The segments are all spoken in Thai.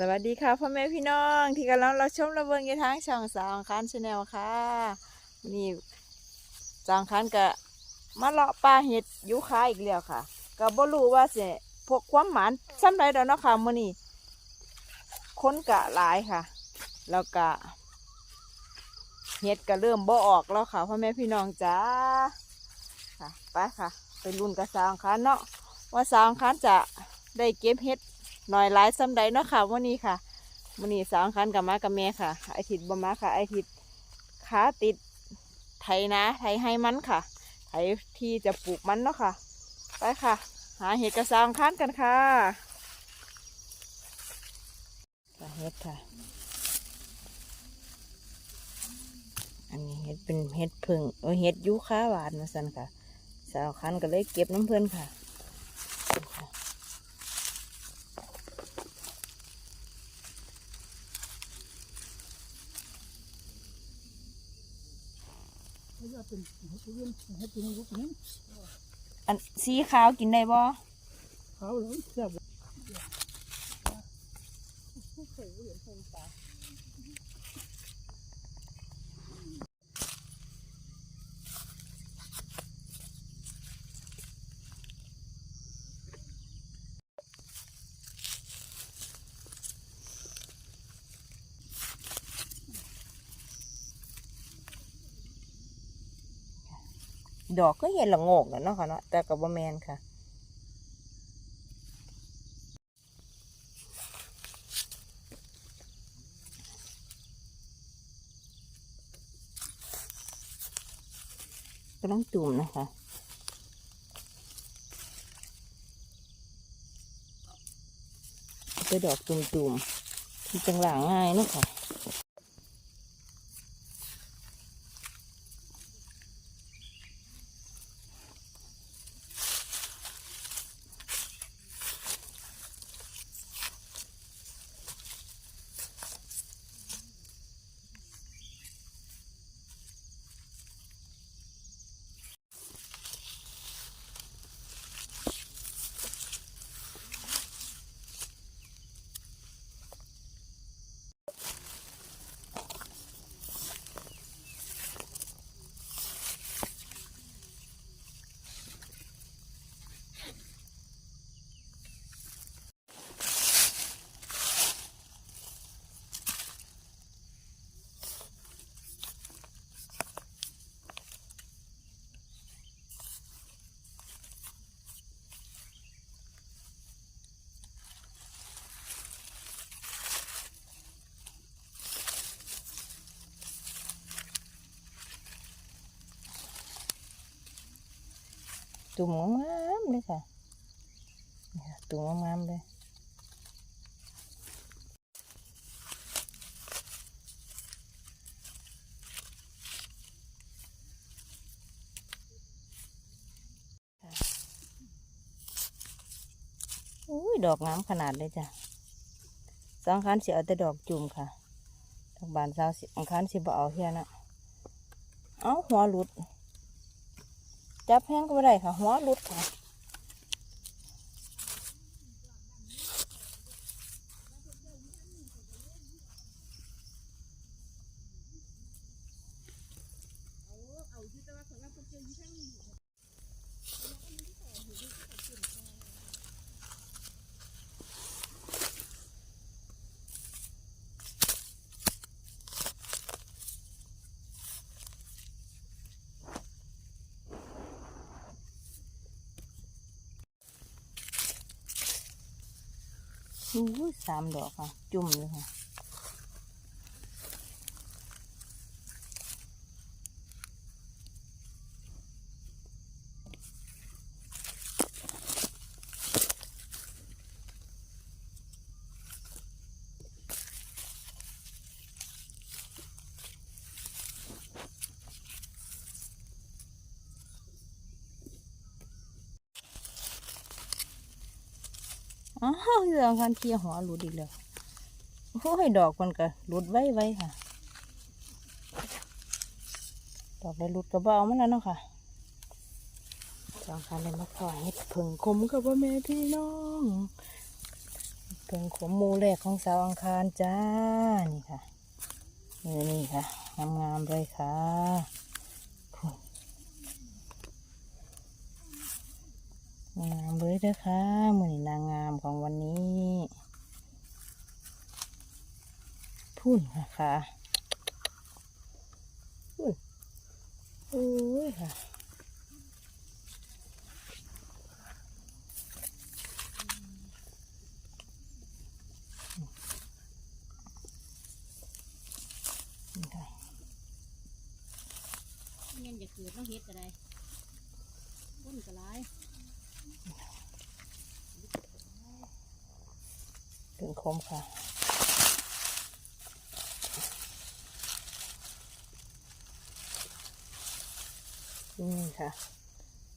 สวัสดีค่ะพ่อแม่พี่น้องที่กำลังรับชมระเบิงยู่ทางช่องสาวอังคารชาแนลค่ะนี่สาวอังคารก็มาเลาะปลาเห็ดยูคาอีกแล้วค่ะก็บ่รู้ว่าสิพวกความหมานซ้ำไรเดอกเนาะค่ะมื้อนี้คนกะหลายค่ะ แล้วก็เห็ดก็เริ่มบ่ออกแล้วค่ะพ่อแม่พี่น้องจ้าค่ะไปค่ะ ไปรุ่นกับสาวอังคารเนาะว่าสาวอังคารจะได้เก็บเห็ด หน่อยหลายซ้ำใดเนาะค่ะวันนี้ค่ะวันนี้สาวอังคันกับมากับแม่ค่ะ ไอทิดบ่มาค่ะ ไอทิดขาติดไถนะไถให้มันค่ะไถที่จะปลูกมันเนาะค่ะ ไปค่ะ หาเห็ดกระสาวอังคันกันค่ะเห็ดค่ะ อันนี้เห็ดเป็นเห็ดผึ่งเออเห็ดยูคาหวานมาสันค่ะ สาวอังคันก็เลยเก็บน้ำเพื่อนค่ะ อันสีขาวกินได้บ่เขาเลยแซ่บ ดอกก็เห็นละโงกนะเนาะค่ะเนาะแต่กับบ่แมนค่ะก็ต้องจุ่มนะคะจะดอกจุ่มๆที่จังหลังง่ายเนาะคะ ตุ่มงามๆเลยค่ะตุ่มงามๆเลยอุ้ยดอกงามขนาดเลยจ้ะสองคันสิเอาแต่ดอกจุ่มค่ะทางบ้านสาวสิองคันสิบ่เอาเฮียนะเอาหัวหลุด จับแห้งก็ไม่ได้ค่ะ หัวหลุดค่ะ สามดอกค่ะ จุ่มเลยค่ะ อ้าวเรื่องการเที่ยวหัวหลุดอีกแล้วโอ้ยดอกมันก็หลุดไว้ไว้ค่ะ ดอกได้หลุดกระเบเอามันแล้วเนาะค่ะสองคันเลยมาขอเห็ดผึ่งคมกับพ่อแม่พี่น้องเพิ่งขมมูแรกของสาวอังคารจ้า นี่ค่ะนี่นี่ค่ะงามๆเลยค่ะงามเลยเด้อค่ะมือนนางงามของวันนี้ พุ่นค่ะค่ะพุ่นโอ้ยค่ะนี่ค่ะเงินจะเกิดต้องเฮ็ดอะไรต้นกระไรถึงคมค่ะ นี่ค่ะ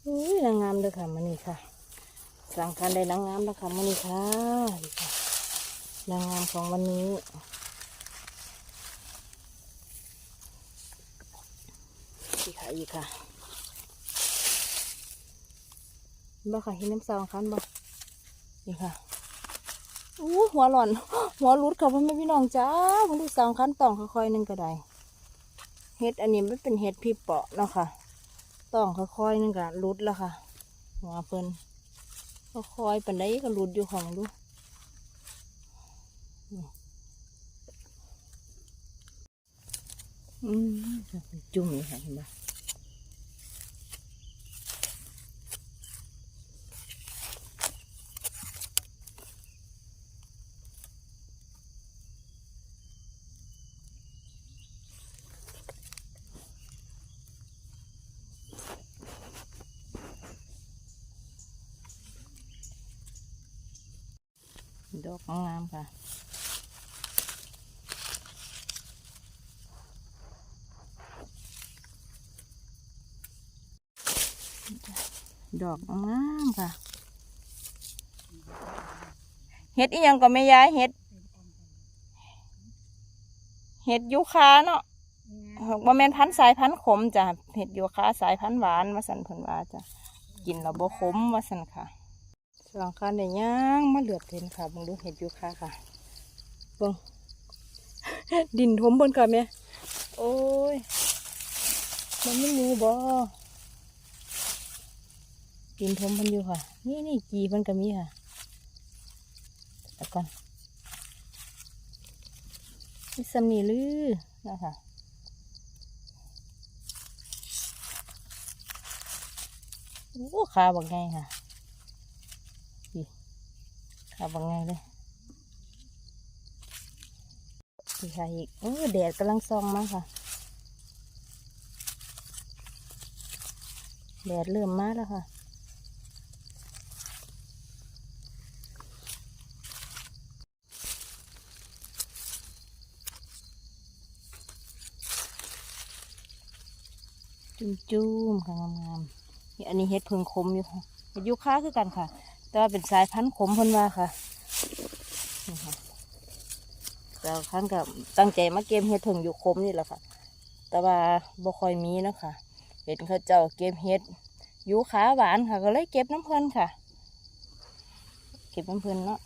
อุ้ยนางงามเลยค่ะมันนี่ค่ะ สั่งคันได้นางงามแล้วค่ะมันนี่ค่ะนางงามของวันนี้นี่ค่ะอีกค่ะบ่ค่ะเห็นน้ำซองคันบ่นี่ค่ะอู้หัวหล่อน หัวรุดค่ะพ่อแม่พี่น้องจ้าคุณดูสองขั้นตองค่อยๆหนึ่งก็ได้เห็ดอันนี้ไมันเป็นเห็ดพี่เปาะเนาะค่ะ ต้องค่อยๆนึงกะรุดแล้วค่ะ หัวเพิ่นค่อยๆปันได้ก็รุดอยู่ของดูอืมจุ่มเลยค่ะเห็นไหม อกงามๆค่ะดอกงามค่ะ เห็ดอีหยังก็ไม่ย้ายเห็ด เห็ดยูคาเนาะบ่แม่นพันธุ์สายพันธุ์ขมจ้ะ เห็ดยูคาสายพันธุ์หวานว่าสันเพิ่นว่าจ้ะ กินแล้วบ่ขมว่าสันค่ะ สองคันได้ย่างมาเหลือบเห็นค่ะบิ่งดูเห็ดยูคาค่ะบงดินถมบนก่อนแม่โอ้ย มันไม่รู้บ่กินทมเพันอยู่ค่ะ นี่นี่กีเพันก็มีค่ะแล้วก่อนนี่สำนีลือนะคะโอ้ขาบักไงค่ะ ขาบักไงเลยนี่ค่ะอีกโอ้แดดกำลังส่องมากค่ะ แดดเริ่มมาแล้วค่ะจุ่มๆค่ะงามๆอันนี้เห็ดเพิงคมอยู่ค่ะเห็ดยูคาคือกันค่ะ แต่ว่าเป็นสายพันธุ์ขมพิ่นว่าค่ะนี่ค่ะแต่ครั้งกับตั้งใจมาเกมเห็ดถึงอยู่คมนี่แหละค่ะ แต่ว่าบ่ค่อยมีนะคะเห็นเขาเจ้าเก็บเห็ดอยู่ขาหวานค่ะ ก็เลยเก็บน้ำเพลินค่ะ เก็บน้ำเพลินเนาะ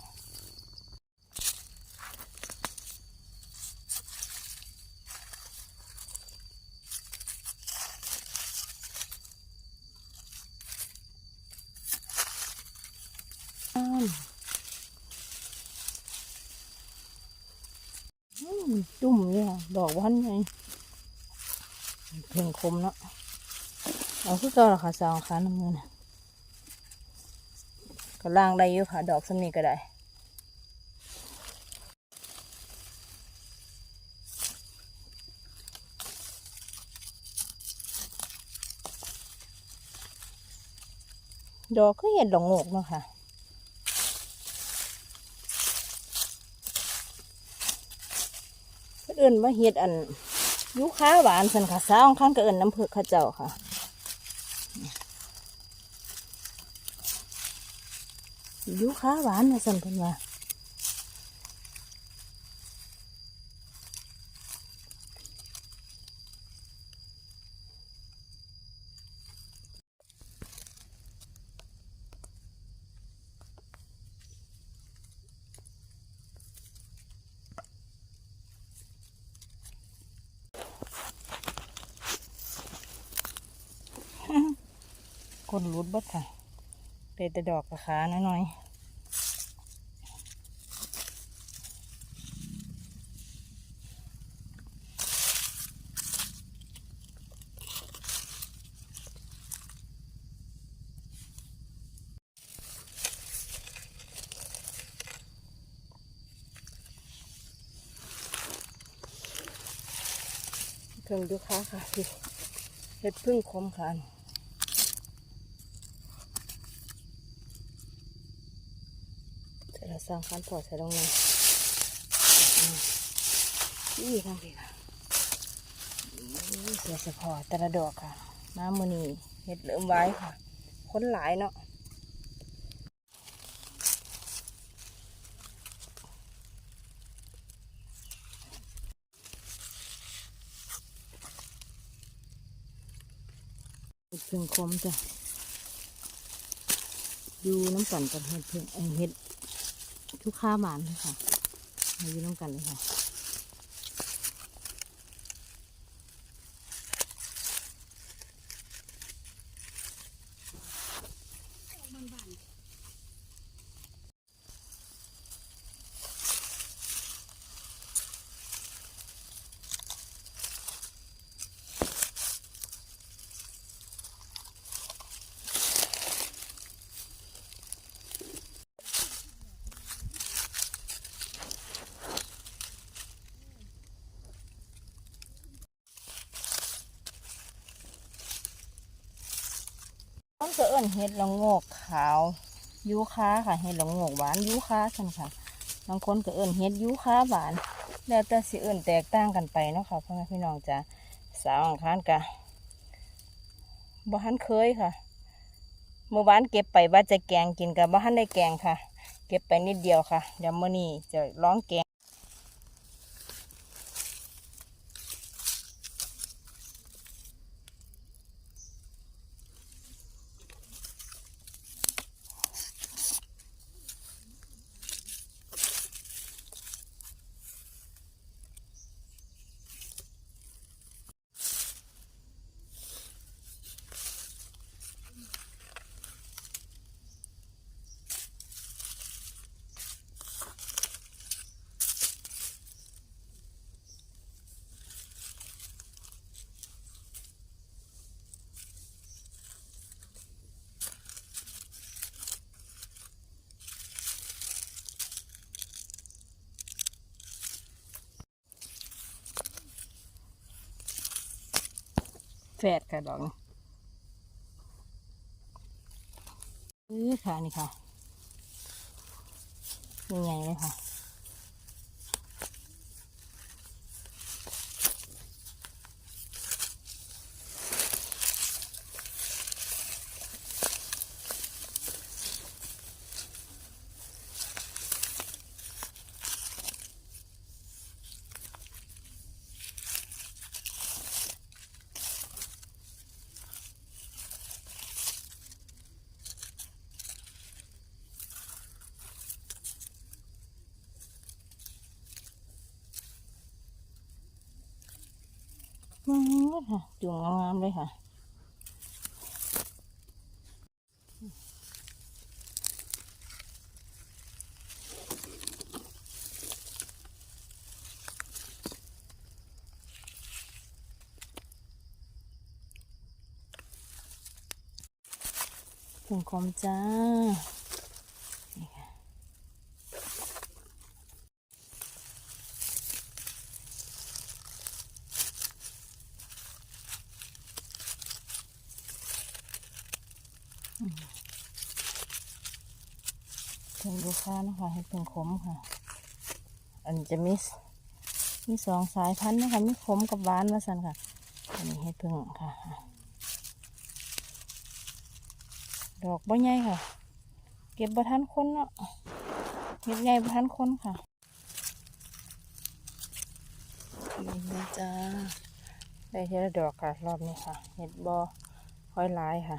อ้าวอืม จุ่มเลยค่ะดอกวันไงเพ่งคมเนาะเอาคือเก่าละค่ะสาวขาน้ำเงินน่ะก็ล่างได้อยู่ค่ะ ดอกสำนีก็ได้ดอกก็เห็ดดอกโงกเนาะค่ะ เอิ่นว่าเห็ดอันยูค้าหวานสันค่ะสาวข้างก็เอิ่นน้ำเผือกข้าเจ้าค่ะยูค้าหวานนะสันเป็นว่า คนรุดบดค่ะเด็ดแต่ดอกกระขาน้อยๆเพิ่งดูค้าค่ะพี่เห็ดพึ่งคมค่ะ ใส่เราสร้างคันพอใส่ลงเลยนี่ทางพี่ค่ะเสียเฉพาะแต่ละดอกค่ะน้ำมือนีเห็ดเหลือมไว้ค่ะคนหลายเนาะเห็ดพึ่งคมจ้ะอยู่น้ำกันกับเห็ดเพิ่งเอ้ยเห็ด ทุกข้าหมานเลยค่ะมาอยู่น้ำกันเลยค่ะ ต้องจะเอิ้นเห็ดละโงกขาวยูคาค่ะ เห็ดละโงกหวานยูคาสันค่ะบางคนก็เอิ้นเห็ดยูคาหวาน แล้วแต่สิเอิ้นแตกต่างกันไปเนาะค่ะพ่อแม่พี่น้องจ้ะสาวอังคารกะบ่ทันเคยค่ะ เมื่อวานเก็บไปว่าจะแกงกินกับบ่ทันได้แกงค่ะ เก็บไปนิดเดียวค่ะเดี๋ยวมื้อนี้จะร้องแกง แฝดค่ะดอกนี้นี่ค่ะนี่ค่ะยังไงเลยค่ะ ค่ะจุ่มงามเลยค่ะถึงคมจ้า นี่ค่ะ ถึงลูกค้า นะคะให้เป็นขมค่ะ อันนี้จะมีสมีสองสายพันธุ์นะคะมีขมกับหวานมาสันค่ะ อันนี้ให้พึ่งค่ะ ดอกบ่ใหญ่ค่ะ เก็บบ่ทันคนเนาะเก็บใหญ่บ่ทันคนค่ะนี่นะจ้าได้เท่าดอกค่ะรอบนี้ค่ะ เห็ดบอห้อยหลายค่ะ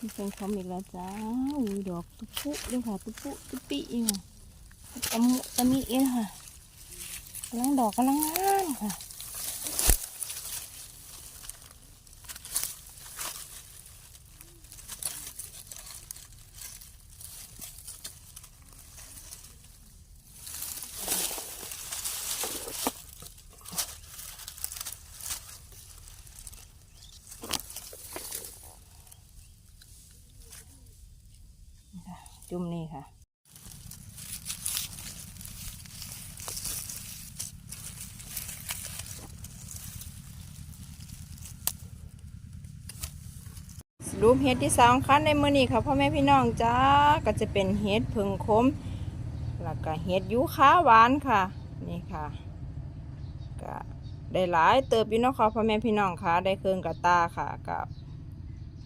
นี่เป็นคอมอีกแล้วจ้าอุ้ยดอกตุ๊ปุ๊ด้วยค่ะตุ๊ปุ๊ตุ๊ปิอีกค่ะตะมุตะมีเองค่ะกำลังดอกกำลังงามค่ะ จุ่มนี่ค่ะ รูปเห็ดที่สำคัญในมือนี้ค่ะพ่อแม่พี่น้องจ้าก็จะเป็นเห็ดผึ่งคม แล้วก็เห็ดยูค้าหวานค่ะ นี่ค่ะก็ได้หลายเติบอยู่เนาะค่ะพ่อแม่พี่น้องค่ะ ได้เครื่องกับตาค่ะกับ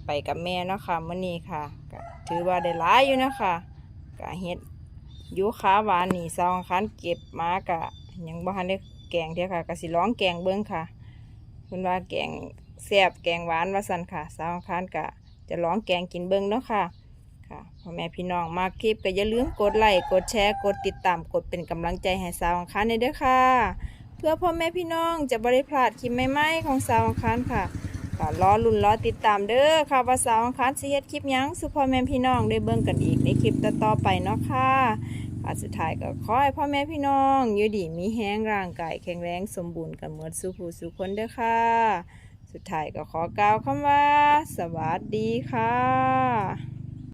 ไปกับแม่เนาะค่ะมื้อนี้ค่ะ ถือว่าได้หลายอยู่นะคะก็เห็ดยูค้าหวานนี่ซองคันเก็บมากะยังบ่ทันได้แกงเดียค่ะก็สิร้องแกงเบิ้งค่ะคุณว่าแกงแซ่บแกงหวานว่าซั่นค่ะซองคันกะจะร้องแกงกินเบิ้งเนาะค่ะค่ะพ่อแม่พี่น้องมาคลิปก็อย่าลืมกดไลค์กดแชร์กดติดตามกดเป็นกำลังใจให้สาวอังคารในเด้อค่ะ เพื่อพ่อแม่พี่น้องจะบริพลาดคลิปใหม่ๆของสาวอังคาร ค่ะก็รอลุ่นรอติดตามเด้อค่ะว่าสาวอังคารสิเฮ็ดคลิปยังสุพ่อแม่พี่น้องได้เบิ่งกันอีกในคลิปต่อๆไปเนาะค่ะค่ะสุดท้ายก็ขอให้พ่อแม่พี่น้องอยู่ดีมีแห้งร่างกายแข็งแรงสมบูรณ์กันเหมือนสู่ผู้สุคนเด้อค่ะ สุดท้ายก็ขอกล่าวคำว่า สวัสดีค่ะ